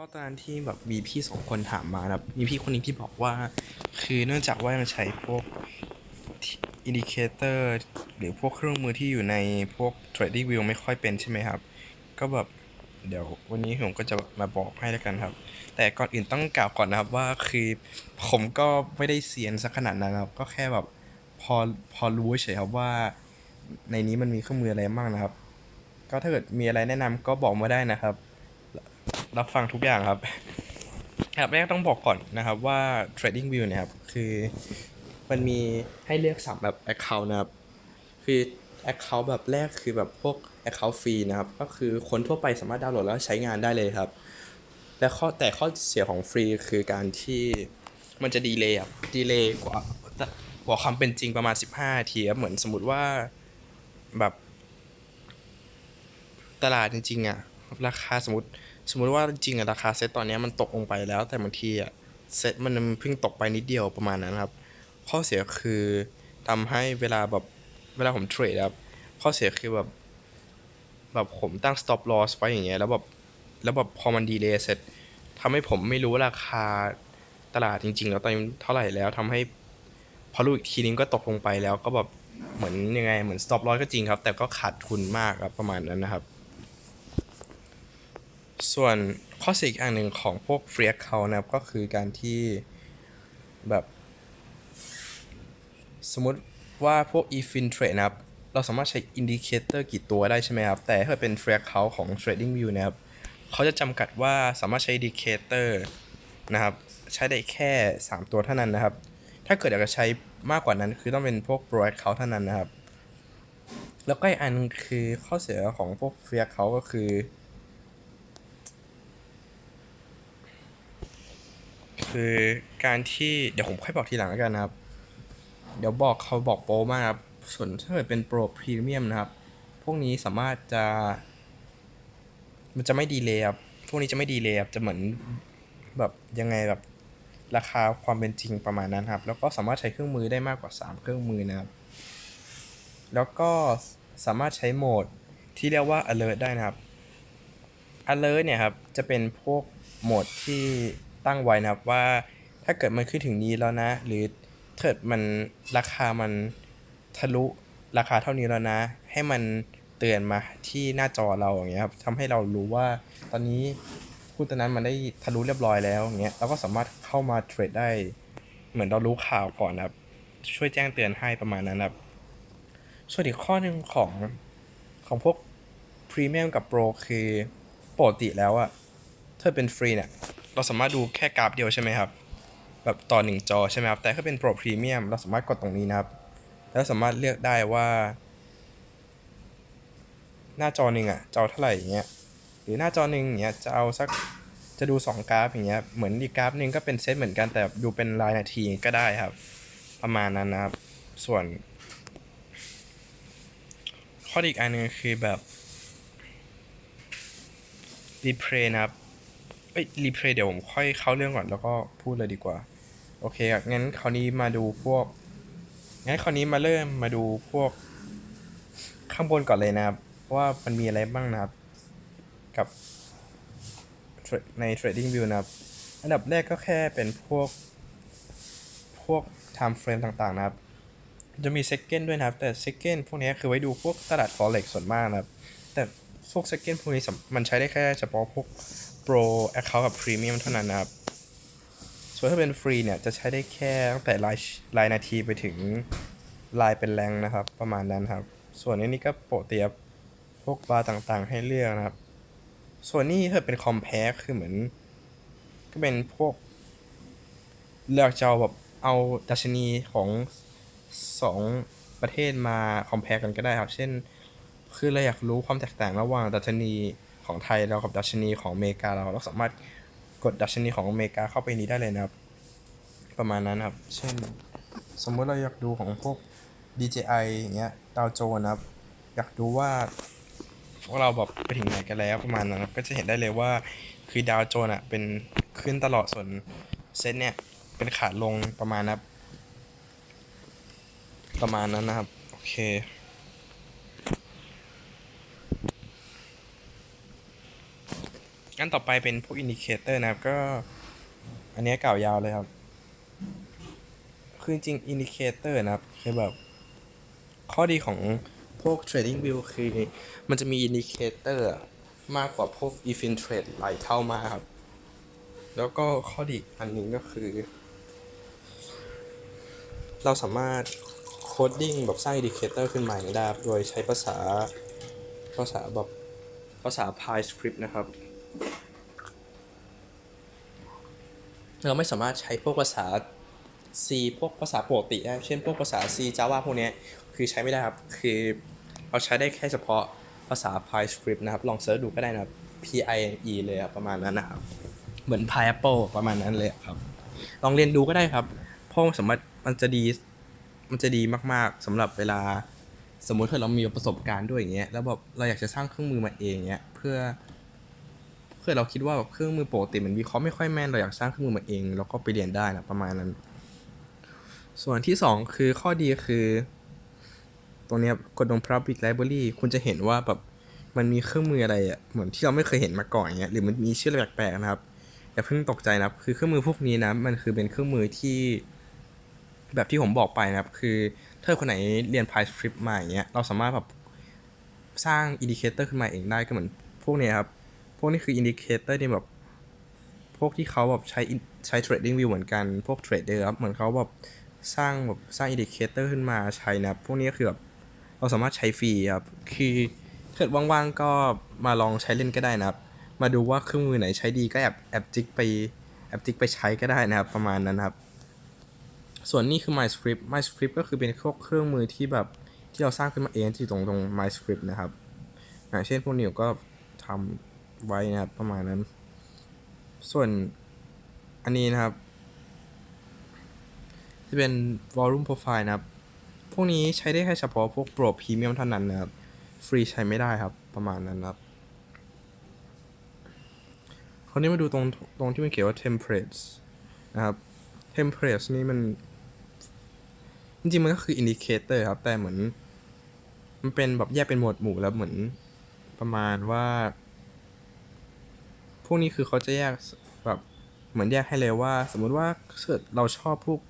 ก็ตอนที่แบบมีพี่สองคนถามมานะครับมีพี่คนหนึงที่บอกว่า คือเนื่องจากว่ายังใช้พวกอินดิเคเตอร์หรือพวกเครื่องมือที่อยู่ในพวก trading view ไม่ค่อยเป็นใช่ไหมครับ ก็แบบเดี๋ยววันนี้ผมก็จะมาบอกให้แล้วกันครับ แต่ก่อนอื่นต้องกล่าวก่อนนะครับว่าคือผมก็ไม่ได้เซียนสักขนาดนั้นครับ ก็แค่แบบพอพอรู้เฉยครับว่า ในนี้มันมีเครื่องมืออะไรบ้างนะครับ ก็ถ้าเกิดมีอะไรแนะนำก็บอกมาได้นะครับ รับฟังทุกอย่างครับครับแรกต้องบอกก่อนนะครับว่า trading view เนี่ยครับคือมันมีให้เลือกสามแบบ account นะครับคือ account แบบแรกคือแบบพวก account ฟรีนะครับก็คือคนทั่วไปสามารถดาวน์โหลดแล้วใช้งานได้เลยครับ และข้อแต่ข้อเสียของฟรีคือการที่มันจะดีเลย์ครับดีเลย์กว่ากว่าความเป็นจริงประมาณ 15นาทีครับเหมือนสมมติว่าแบบตลาดจริงๆอะราคาสมมติ สมมติว่าจริงๆอะราคาเซ็ตตอนนี้มันตกลงไปแล้ว แต่บางทีอะเซ็ตมันเพิ่งตกไปนิดเดียวประมาณนั้นครับ ข้อเสียคือทำให้เวลาแบบเวลาผมเทรดครับ ข้อเสียคือแบบแบบผมตั้ง stop loss ไว้อย่างเงี้ยแล้วแบบแล้วแบบพอมันดีเลย์เสร็จทำให้ผมไม่รู้ราคาตลาดจริง ๆ แล้วตอนนี้เท่าไหร่แล้วทำให้พอรู้อีกทีนึงก็ตกลงไปแล้วก็แบบเหมือนยังไงเหมือน stop loss ก็จริงครับ แต่ก็ขาดทุนมากครับประมาณนั้นนะครับ ส่วนข้อเสียอีกอันหนึ่งของพวก free account นะครับ ก็คือการที่แบบ สมมติว่าพวก e-fin trade นะครับ เราสามารถใช้ indicator กี่ตัวได้ใช่ไหมครับ แต่ถ้าเป็น free account ของ trading view นะครับ เขาจะจำกัดว่าสามารถใช้ indicator นะครับ ใช้ได้แค่ 3 ตัวเท่านั้นนะครับ ถ้าเกิดอยากจะใช้มากกว่านั้น คือต้องเป็นพวก pro account เท่านั้นนะครับ แล้วก็อีกอันคือข้อเสียของพวก free account ก็คือ คือการที่เดี๋ยวผมค่อยบอกทีหลังแล้วกันนะครับ เดี๋ยวบอกเขาบอกโปรมากครับ ส่วนถ้าเกิดเป็นโปรพรีเมียมนะครับ พวกนี้สามารถจะ มันจะไม่ดีเลยครับ พวกนี้จะไม่ดีเลยครับ จะเหมือนแบบยังไงแบบราคาความเป็นจริงประมาณนั้นครับ แล้วก็สามารถใช้เครื่องมือได้มากกว่า 3 เครื่องมือนะครับ แล้วก็สามารถใช้โหมดที่เรียกว่า alert ได้นะครับ alert เนี่ยครับ จะเป็นพวกโหมดที่ ตั้งไว้นะครับว่าถ้าเกิดมันขึ้นถึงนี้แล้วนะ หรือเกิดมันราคามันทะลุราคาเท่านี้แล้วนะ ให้มันเตือนมาที่หน้าจอเราอย่างเงี้ยครับทำให้เรารู้ว่าตอนนี้หุ้นตัวนั้นมันได้ทะลุเรียบร้อยแล้วอย่างเงี้ยเราก็สามารถเข้ามาเทรดได้ เหมือนเรารู้ข่าวก่อนนะครับ ช่วยแจ้งเตือนให้ประมาณนั้นครับ ส่วนอีกข้อหนึ่งของของพวกพรีเมียมกับโปรคือปกติแล้วอะถ้าเป็นฟรีเนี่ย เราสามารถดูแค่กราฟเดียวใช่ไหมครับแบบต่อหนึ่งจอใช่ไหมครับแต่ถ้าเป็นโปรพรีเมียมเราสามารถกดตรงนี้นะครับ แล้วสามารถเลือกได้ว่า หน้าจอหนึ่งอะจะเอาเท่าไหร่อย่างเงี้ยหรือหน้าจอหนึ่งอย่างเงี้ยจะเอาสักจะดู 2 กราฟอย่างเงี้ยเหมือนอีกกราฟหนึ่งก็เป็นเซตเหมือนกันแต่ดูเป็นรายนาทีก็ได้ครับ ประมาณนั้นนะครับ ส่วน ข้อดีอีกอันหนึงคือแบบรีเพลย์นะครับ อ้ยรีเพลย์เดี๋ยวผมค่อยเข้าเรื่องก่อนแล้วก็พูดเลยดีกว่า โอเคครับงั้นคราวนี้มาดูพวก งั้นคราวนี้มาเริ่มมาดูพวกข้างบนก่อนเลยนะครับว่ามันมีอะไรบ้างนะครับ กับใน trading view นะครับ อันดับแรกก็แค่เป็นพวก พวก time frame ต่างๆนะครับ จะมี second ด้วยนะครับ แต่ second พวกนี้คือไว้ดูพวกตลาด forex ส่วนมากนะครับ แต่พวก second พวกนี้มันใช้ได้แค่เฉพาะพวก pro account กับ premium เท่านั้นนะครับ ส่วนถ้าเป็นฟรีเนี่ย จะใช้ได้แค่ตั้งแต่รายรายนาทีไปถึงรายเป็นแรงนะครับ ประมาณนั้นครับ ส่วนอันนี้ก็โปรเตียบพวกบาร์ต่างๆ ให้เลือกนะครับ ส่วนนี้ถ้าเป็น compare คือเหมือน ก็เป็นพวก เลือกจะเอาแบบเอาดัชนีของสองประเทศมา compare กันก็ได้ครับ เช่น คือเราอยากรู้ความแตกต่างระหว่างดัชนี ของไทยเรากับดัชนีของอเมริกาเราเราสามารถกดดัชนีของอเมริกาเข้าไปนี้ได้เลยนะครับ ประมาณนั้นครับ เช่น สมมุติเราอยากดูของพวก DJI อย่างเงี้ยดาวโจน์นะครับ อยากดูว่าพวกเราแบบไปถึงไหนกันแล้วประมาณนั้นก็จะเห็นได้เลยว่าคือดาวโจนส์อะเป็นขึ้นตลอดส่วนเซ็ตเนี่ยเป็นขาลงประมาณนะครับประมาณนั้นนะครับ โอเค งั้นต่อไปเป็นพวกอินดิเคเตอร์นะครับก็ อันนี้ยเก่ายาวเลยครับ คือจริงอินดิเคเตอร์นะครับคือแบบ ข้อดีของพวก Trading View คือ มันจะมีอินดิเคเตอร์มากกว่าพวก e f i n Trade หลายเท่ามากครับ แล้วก็ข้อดีอันนึงก็คือ เราสามารถโคดดิ้งแบบสร้างอินดิเคเตอร์ขึ้นมาอย่างนี้ได้โดยใช้ภาษาภาษาแบบภาษา PyScript นะครับ เราไม่สามารถใช้พวกภาษา C พวกภาษาปกติได้เช่น พวกภาษา C Java พวกนี้คือใช้ไม่ได้ครับ คือเราใช้ได้แค่เฉพาะภาษา PyScript นะครับ ลองเซิร์ชดูก็ได้นะครับ P I N E เลยครับประมาณนั้นนะครับ เหมือน Pi Apple ประมาณนั้นเลยครับ ลองเรียนดูก็ได้ครับ เพราะสามารถมันจะดี มันจะดีมากๆสำหรับเวลาสมมุติถ้าเรามีประสบการณ์ด้วยอย่างเงี้ย แล้วแบบเราอยากจะสร้างเครื่องมือมาเองเงี้ย เพื่อ เพื่อเราคิดว่าแบบเครื่องมือปกติมันวิเคราะห์ไม่ค่อยแม่นเราอยากสร้างเครื่องมือมาเองแล้วก็ไปเรียนได้นะประมาณนั้น ส่วนที่สองคือข้อดีคือ ตรงนี้กดลง public library คุณจะเห็นว่าแบบมันมีเครื่องมืออะไรอะเหมือนที่เราไม่เคยเห็นมาก่อนอย่างเงี้ยหรือมันมีชื่อแปลกๆนะครับอย่าเพิ่งตกใจนะครับ คือเครื่องมือพวกนี้นะมันคือเป็นเครื่องมือที่ แบบที่ผมบอกไปนะครับ คือถ้าคนไหนเรียน PyScript มาอย่างเงี้ยเราสามารถแบบสร้างอินดิเคเตอร์ขึ้นมาเองได้ก็เหมือนพวกนี้ครับ พวกนี้คืออินดิเคเตอร์ที่แบบ พวกที่เขาแบบใช้ใช้ trading view เหมือนกัน พวกเทรดเดอร์ครับเหมือนเขาแบบสร้างแบบสร้างอินดิเคเตอร์ขึ้นมาใช้นะพวกนี้ก็คือแบบเราสามารถใช้ฟรีครับ คือถ้าเกิดว่างๆก็มาลองใช้เล่นก็ได้นะครับ มาดูว่าเครื่องมือไหนใช้ดีก็แอบแอบจิกไปแอบจิกไปใช้ก็ได้นะครับ ประมาณนั้นครับ ส่วนนี้คือ MyScript MyScript ก็คือเป็นพวกเครื่องมือที่แบบที่เราสร้างขึ้นมาเองที่ตรงตรง MyScript นะครับ อย่างเช่นพวกนี้ก็ทำ ไว้นะครับ ประมาณนั้น ส่วนอันนี้นะครับจะเป็น volume profile นะครับ พวกนี้ใช้ได้แค่เฉพาะพวก Pro Premium เท่านั้นนะครับ ฟรีใช้ไม่ได้ครับ ประมาณนั้นครับคราวนี้มาดูตรงตรงที่มันเขียนว่า templates นะครับ templates นี่มัน จริงๆ มันก็คือ indicator ครับ แต่เหมือน มันเป็นแบบแยกเป็นหมวดหมู่แล้วเหมือนประมาณว่า พวกนี้คือเขาจะแยกแบบเหมือนแยกให้เลยว่า สมมุติว่าเกิดเราชอบพวก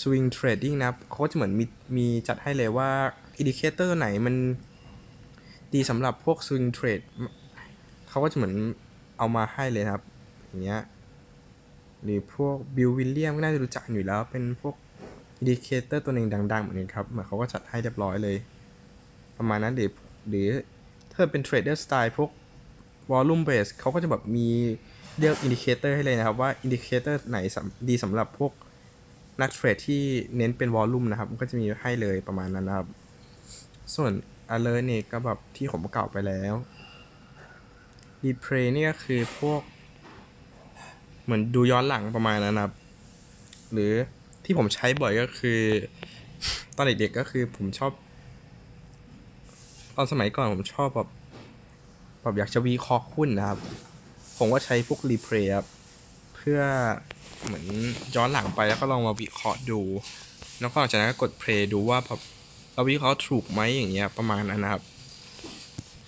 swing trading นะเขาก็จะเหมือนมีมีจัดให้เลยว่า indicator ไหนมันดีสำหรับพวก swing trade เขาก็จะเหมือนเอามาให้เลยครับ อย่างเงี้ยหรือพวกบิลวิลเลียมก็น่าจะรู้จักอยู่แล้ว เป็นพวกอินดิเคเตอร์ตัวหนึ่งดัง ๆ เหมือนกันครับเหมือนเขาก็จัดให้เรียบร้อยเลย ประมาณนั้นหรือหรือถ้าเป็นเทรดเดอร์สไตล์พวก วอลลุ่มเบสเขาก็จะแบบมีเลือกอินดิเคเตอร์ให้เลยนะครับ ว่าอินดิเคเตอร์ไหนดีสำหรับพวกนักเทรดที่เน้นเป็นวอลลุ่มนะครับ ก็จะมีให้เลยประมาณนั้นนะครับ ส่วน alert นี่ก็แบบที่ผมกล่าวไปแล้ว replay นี่ก็คือพวก เหมือนดูย้อนหลังประมาณนั้นนะครับ หรือที่ผมใช้บ่อยก็คือ ตอนเด็กๆก็คือผมชอบ ตอนสมัยก่อนผมชอบแบบ แบบอยากจะวิเคราะห์หุ้นนะครับ ผมก็ใช้พวกรีเพลย์ครับเพื่อเหมือนย้อนหลังไปแล้วก็ลองมาวิเคราะห์ดู แล้วก็หลังจากนั้นก็กดเพลย์ดูว่าแบบเราวิเคราะห์ถูกไหมอย่างเงี้ยประมาณนั้นนะครับ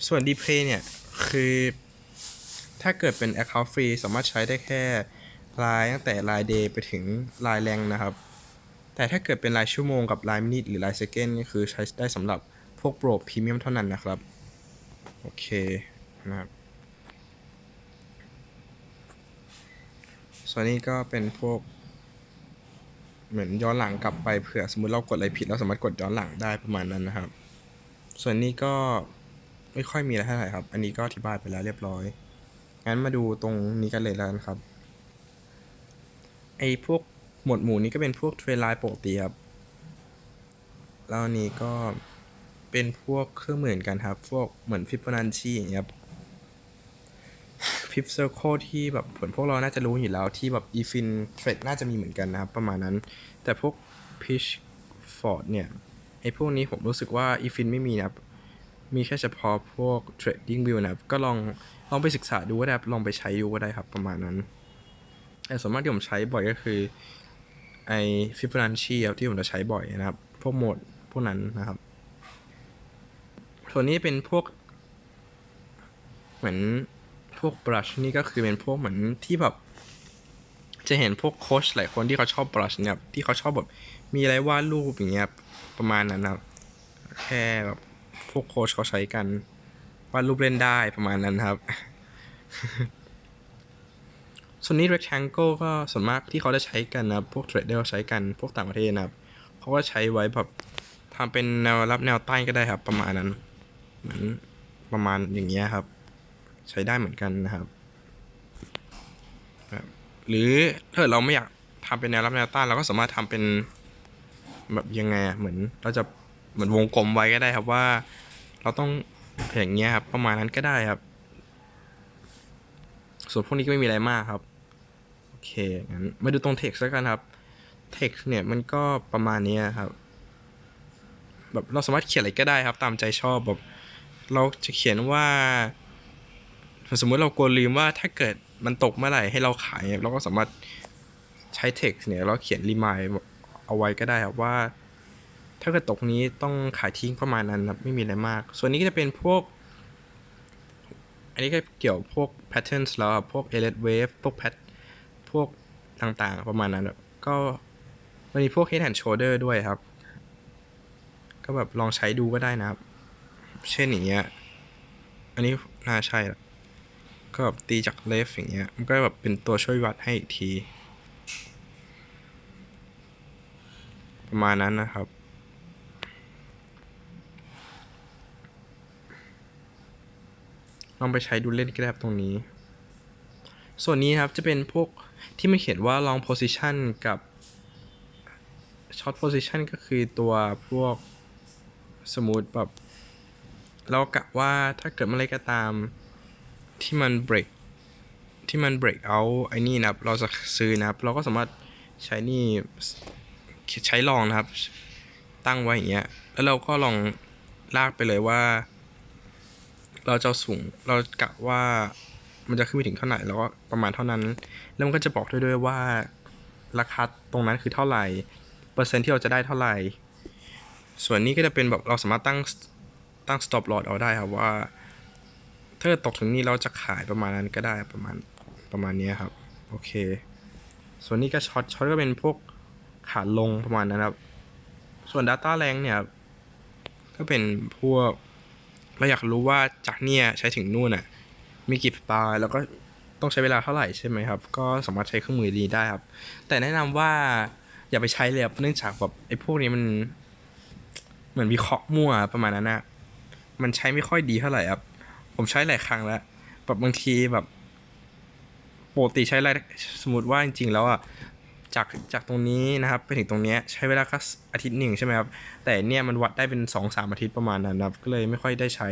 ส่วนรีเพลย์เนี่ยคือถ้าเกิดเป็น Account Free สามารถใช้ได้แค่รายตั้งแต่ราย day ไปถึงรายแรงนะครับ แต่ถ้าเกิดเป็นรายชั่วโมงกับรายมินิหรือรายเซกนนี่คือใช้ได้สำหรับพวกโปรพรีเมียมเท่านั้นนะครับ โอเค นะครับ ส่วนนี้ก็เป็นพวก เหมือนย้อนหลังกลับไปเผื่อสมมติเรากดอะไรผิดเราสามารถกดย้อนหลังได้ประมาณนั้นนะครับ ส่วนนี้ก็ไม่ค่อยมีอะไรเท่าไหร่ครับ อันนี้ก็อธิบายไปแล้วเรียบร้อย งั้นมาดูตรงนี้กันเลยแล้วกันครับ ไอ้พวกหมวดหมู่นี้ก็เป็นพวกเทรนไลน์ปกติครับ แล้วนี้ก็เป็นพวกเครื่องมือเหมือนกันครับ พวกเหมือนฟิบ o นัชชีอย่างเงี้ยครับ ฟิบเซอร์โคที่แบบผลพวกเราน่าจะรู้อยู่แล้วที่แบบอีฟินเทรดน่าจะมีเหมือนกันนะครับ ประมาณนั้น แต่พวกพิชฟอร์ดเนี่ยไอ้พวกนี้ผมรู้สึกว่าอีฟินไม่มีนะครับ มีแค่เฉพาะพวก trading view นะครับ ก็ลองลองไปศึกษาดูก็ได้ครับลองไปใช้ดูก็ได้ครับประมาณนั้นแต่ส่วนมากที่ผมใช้บ่อยก็คือไอ้ Fibonacci ครับที่ผมจะใช้บ่อยนะครับ พวกโหมดพวกนั้นนะครับส่วนนี้เป็นพวก เหมือน พวก brush นี่ก็คือเป็นพวกเหมือนที่แบบ จะเห็นพวกโค้ชหลายคนที่เขาชอบ brush เนี่ยครับที่เขาชอบแบบมีอะไรวาดรูปอย่างเงี้ยประมาณนั้นนะครับแค่แบบพวกโค้ชเขาใช้กันวาดรูปเล่นได้ประมาณนั้นครับ ส่วนนี้ rectangle ก็ส่วนมากที่เขาจะใช้กันนะครับพวก trader ใช้กันพวกต่างประเทศนะครับเขาก็ใช้ไว้แบบทำเป็นแนวรับแนวต้านก็ได้ครับ ประมาณนั้น เหมือนประมาณอย่างเงี้ยครับ ใช้ได้เหมือนกันนะครับ หรือถ้าเราไม่อยากทำเป็นแนวรับแนวต้านเราก็สามารถทำเป็นแบบยังไงเหมือนเราจะเหมือนวงกลมไว้ก็ได้ครับว่า เราต้องอย่างเงี้ยครับประมาณนั้นก็ได้ครับ ส่วนพวกนี้ก็ไม่มีอะไรมากครับโอเคงั้นมาดูตรง text แล้วกันครับ text เนี่ยมันก็ประมาณนี้ครับแบบเราสามารถเขียนอะไรก็ได้ครับ ตามใจชอบแบบเราจะเขียนว่า สมมุติเรากลัวลืมว่าถ้าเกิดมันตกเมื่อไหร่ให้เราขายเราก็สามารถใช้ text เนี่ยเราเขียน remind เอาไว้ก็ได้ครับว่า ถ้าเกิดตกนี้ต้องขายทิ้งประมาณนั้นครับไม่มีอะไรมาก ส่วนนี้ก็จะเป็นพวก อันนี้ก็เกี่ยวพวก patterns แล้วครับพวก elite wave พวก pat พวกต่างๆ ประมาณนั้นครับก็มันมีพวก head and shoulder ด้วยครับ ก็แบบลองใช้ดูก็ได้นะครับ เช่นอย่างเงี้ยอันนี้น่าใช่ละ ก็แบบตีจากเลฟอย่างเงี้ย มันก็แบบเป็นตัวช่วยวัดให้อีกที ประมาณนั้นนะครับ ลองไปใช้ดูเล่นก็ได้ครับตรงนี้ ส่วนนี้ครับจะเป็นพวกที่มันเขียนว่า long position กับ short position ก็คือตัวพวกสมมติแบบเรากะว่าถ้าเกิดเมื่อไรก็ตาม ที่มัน break ที่มัน break out ไอ้นี่นะครับ เราจะซื้อนะครับ เราก็สามารถใช้นี่ใช้ลองนะครับ ตั้งไว้อย่างเงี้ย แล้วเราก็ลองลากไปเลยว่า เราจะสูง เรากะว่ามันจะขึ้นไปถึงเท่าไหร่แล้วก็ประมาณเท่านั้น แล้วมันก็จะบอกด้วยด้วยว่าราคาตรงนั้นคือเท่าไหร่ เปอร์เซ็นต์ที่เราจะได้เท่าไหร่ ส่วนนี้ก็จะเป็นแบบเราสามารถตั้งตั้ง stop loss เอาได้ครับว่า ถ้าเกิดตกถึงนี้เราจะขายประมาณนั้นก็ได้ประมาณประมาณนี้ครับ โอเค ส่วนนี้ก็ช็อตช็อตก็เป็นพวกขาลงประมาณนั้นครับ ส่วน data แรงเนี่ยก็เป็นพวกเราอยากรู้ว่าจากเนี่ยใช้ถึงนู่นอะมีกี่ปลายแล้วก็ต้องใช้เวลาเท่าไหร่ใช่ไหมครับ ก็สามารถใช้เครื่องมือดีได้ครับ แต่แนะนำว่าอย่าไปใช้เลยครับเนื่องจากแบบไอ้พวกนี้มันเหมือนวิเคราะห์มั่วประมาณนั้นนะมันใช้ไม่ค่อยดีเท่าไหร่ครับ ผมใช้หลายครั้งแล้วแบบบางทีแบบปกติใช้อะไรสมมติว่าจริงๆแล้วอะจากจากตรงนี้นะครับไปถึงตรงเนี้ยใช้เวลาแค่อาทิตย์หนึ่งใช่ไหมครับ แต่เนี่ยมันวัดได้เป็น2อสามอาทิตย์ประมาณนั้นนะครับ ก็เลยไม่ค่อยได้ใช้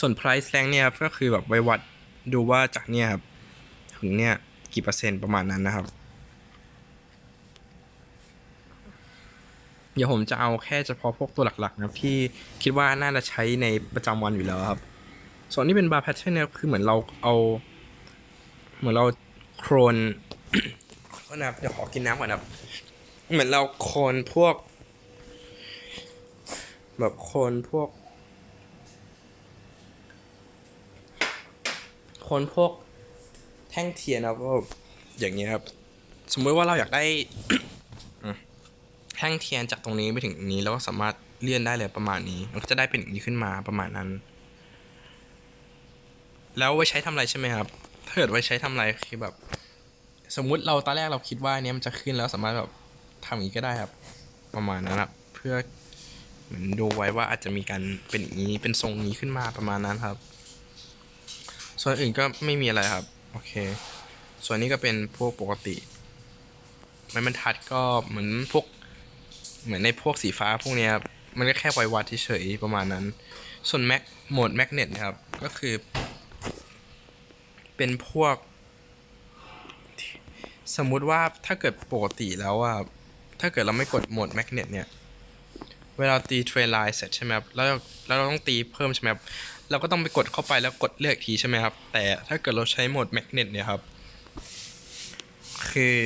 ส่วน price rank เนี่ยครับก็คือแบบไปวัดดูว่าจากเนี่ยครับถึงเนี่ยกี่เปอร์เซ็นต์ประมาณนั้นนะครับ เดี๋ยวผมจะเอาแค่เฉพาะพวกตัวหลักๆนะครับที่คิดว่าน่าจะใช้ในประจำวันอยู่แล้วครับ ส่วนนี้เป็นบาร์แพทเทิร์นเนี่ยคือเหมือนเราเอา เหมือนเราโครนก็นะครับเดี๋ยวขอกินน้ำก่อนนะครับ เหมือนเราโครนพวก แบบโครนพวกโครนพวกแท่งเทียนนะครับอย่างเงี้ยครับ สมมติว่าเราอยากได้แท่งเทียนจากตรงนี้ไปถึงตรงนี้แล้วก็สามารถเลื่อนได้เลยประมาณนี้ มันก็จะได้เป็นอย่างนี้ขึ้นมาประมาณนั้น แล้วไว้ใช้ทำอะไรใช่ไหมครับ ถ้าเกิดไว้ใช้ทำอะไรคือแบบ สมมุติเราตอนแรกเราคิดว่าอันเนี้ยมันจะขึ้นแล้วสามารถแบบทำอย่างนี้ก็ได้ครับ ประมาณนั้นครับ เพื่อเหมือนดูไว้ว่าอาจจะมีการเป็นอย่างนี้เป็นทรงนี้ขึ้นมาประมาณนั้นครับ ส่วนอื่นก็ไม่มีอะไรครับ โอเค ส่วนนี้ก็เป็นพวกปกติไม้บรรทัดก็เหมือนพวก เหมือนในพวกสีฟ้าพวกเนี้ยครับมันก็แค่ไววัดเฉยๆประมาณนั้น ส่วนแม็กโหมดแมกเนตนะครับ ก็คือ เป็นพวก สมมุติว่าถ้าเกิดปกติแล้วว่าถ้าเกิดเราไม่กดโหมดแมกเนตเนี่ยเวลาตีเทรนไลน์เสร็จใช่ไหมครับแล้วแล้วเราต้องตีเพิ่มใช่ไหมครับเราก็ต้องไปกดเข้าไปแล้วกดเลือกทีใช่ไหมครับ แต่ถ้าเกิดเราใช้โหมดแมกเนตเนี่ยครับ คือ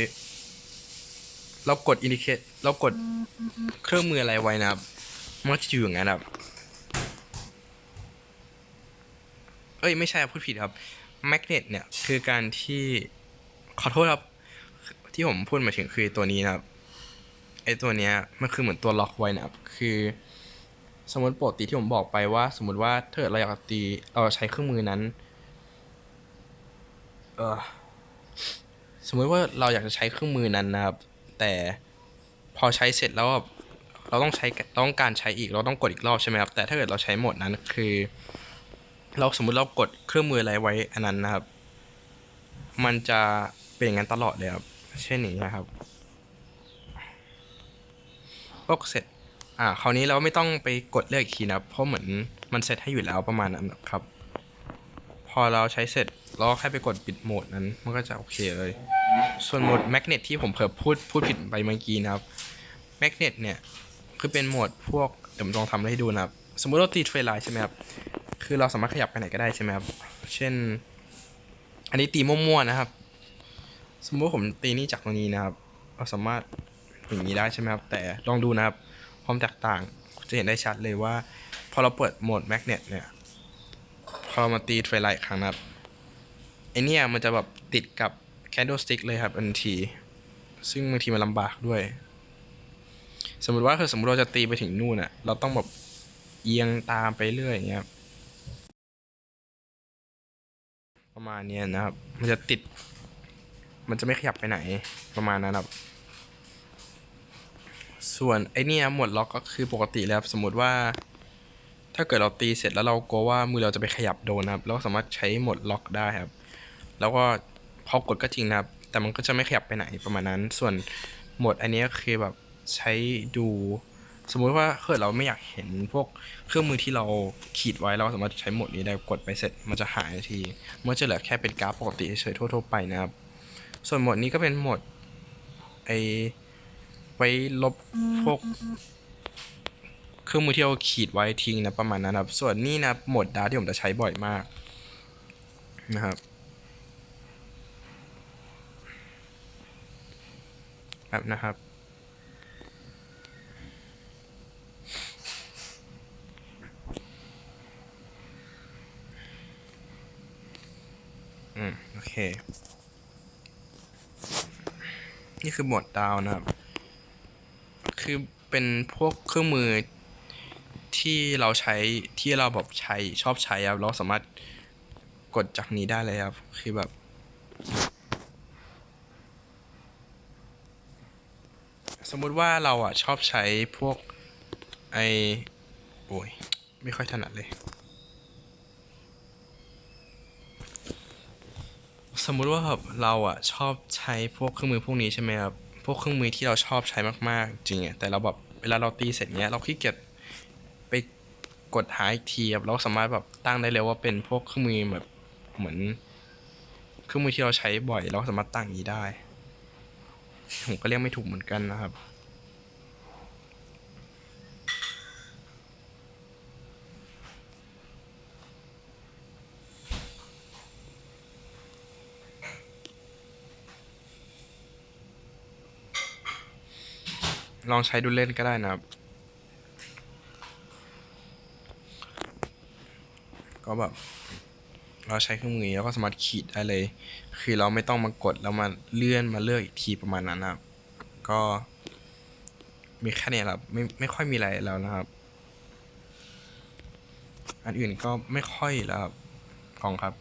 เรากดอินดิเคตเรากดเครื่องมืออะไรไว้นะครับมันจะอยู่อย่างนั้นครับ เอ้ยไม่ใช่พูดผิดครับ แมกเนตเนี่ยคือการที่ขอโทษครับ ที่ผมพูดมาถึงคือตัวนี้นะครับไอตัวเนี้ยมันคือเหมือนตัวล็อกไว้นะครับ คือ สมมติปกติที่ผมบอกไปว่า สมมติว่าถ้าเกิดเราอยากตีเราใช้เครื่องมือนั้นเออสมมติว่าเราอยากจะใช้เครื่องมือนั้นนะครับ แต่พอใช้เสร็จแล้วเราต้องใช้ต้องการใช้อีกเราต้องกดอีกรอบใช่ไหมครับแต่ถ้าเกิดเราใช้โหมดนั้นคือ เราสมมุติเรากดเครื่องมืออะไรไว้อันนั้นนะครับ มันจะเป็นอย่างนั้นตลอดเลยครับ เช่นนี้นะครับปกเสร็จ อ่า คราวนี้เราไม่ต้องไปกดเลือกอีกทีนะครับ เพราะเหมือนมันเซตให้อยู่แล้วประมาณนั้นครับ พอเราใช้เสร็จเราแค่ไปกดปิดโหมดนั้น มันก็จะโอเคเลย ส่วนโหมดแมกเนตที่ผมเพิ่พูดพูดผิดไปเมื่อกี้นะครับ แมกเนตเนี่ย คือเป็นโหมดพวกเดี๋ยวผมลองทำให้ดูนะครับ สมมติเราตีเทรลไลน์ใช่ไหมครับ คือเราสามารถขยับไปไหนก็ได้ใช่ไหมครับ เช่น อันนี้ตีมั่วๆนะครับ สมมติผมตีนี่จากตรงนี้นะครับ เราสามารถอย่างนี้ได้ใช่ไหมครับ แต่ลองดูนะครับ ความแตกต่างจะเห็นได้ชัดเลยว่า พอเราเปิดโหมดแมกเนตเนี่ย พอเรามาตีเทรลไลท์อีกครั้งนะครับไอเนี่ยมันจะแบบติดกับ candlestick เลยครับทันที ซึ่งบางทีมันลำบากด้วย สมมติว่าคือสมมติเราจะตีไปถึงนู่นอะเราต้องแบบเอียงตามไปเรื่อยอย่างเงี้ย ประมาณนี้นะครับ มันจะติด มันจะไม่ขยับไปไหนประมาณนั้นครับ ส่วนไอเนี่ยหมดล็อกก็คือปกติแล้วสมมติว่า ถ้าเกิดเราตีเสร็จแล้วเรากลัวว่ามือเราจะไปขยับโดนนะครับ เราสามารถใช้หมดล็อกได้ครับ แล้วก็พอกดก็จริงนะครับ แต่มันก็จะไม่ขยับไปไหนประมาณนั้น ส่วนหมดอันนี้ก็คือแบบใช้ดู สมมุติว่าเกิดเราไม่อยากเห็นพวกเครื่องมือที่เราขีดไว้เราสามารถใช้โหมดนี้ได้กดไปเสร็จมันจะหายที มันจะเหลือแค่เป็นกราฟปกติเฉยๆทั่วๆไปนะครับ ส่วนโหมดนี้ก็เป็นโหมดไอไว้ลบพวกเครื่องมือที่เราขีดไว้ทิ้งนะประมาณนั้นครับ ส่วนนี้นะโหมดดาที่ผมจะใช้บ่อยมากนะครับแบบนะครับ อืม โอเค นี่คือหมดดาวน์นะครับ คือเป็นพวกเครื่องมือที่เราใช้ที่เราแบบใช้ชอบใช้ครับ เราสามารถกดจากนี้ได้เลยครับ คือแบบ สมมุติว่าเราอะชอบใช้พวกไอโอ้ย ไม่ค่อยถนัดเลย สมมุติว่าแบบเราอะชอบใช้พวกเครื่องมือพวกนี้ใช่ไหมครับ พวกเครื่องมือที่เราชอบใช้มากๆ จริงอะแต่เราแบบเวลาเราตีเสร็จเนี้ยเราขี้เกียจไปกดหาอีกทีครับเราสามารถแบบตั้งได้เลยว่าเป็นพวกเครื่องมือแบบเหมือน เครื่องมือที่เราใช้บ่อย เราสามารถตั้งอย่างนี้ได้ ผมก็เรียกไม่ถูกเหมือนกันนะครับ ลองใช้ดูเล่นก็ได้นะครับ ก็แบบ เราใช้เครื่องมือแล้วก็สามารถขีดได้เลย คือเราไม่ต้องมากดแล้วมาเลื่อนมาเลือกอีกทีประมาณนั้นนะครับ ก็มีแค่นี้ครับไม่ไม่ค่อยมีอะไรแล้วนะครับ อันอื่นก็ไม่ค่อยแล้วครับของครับ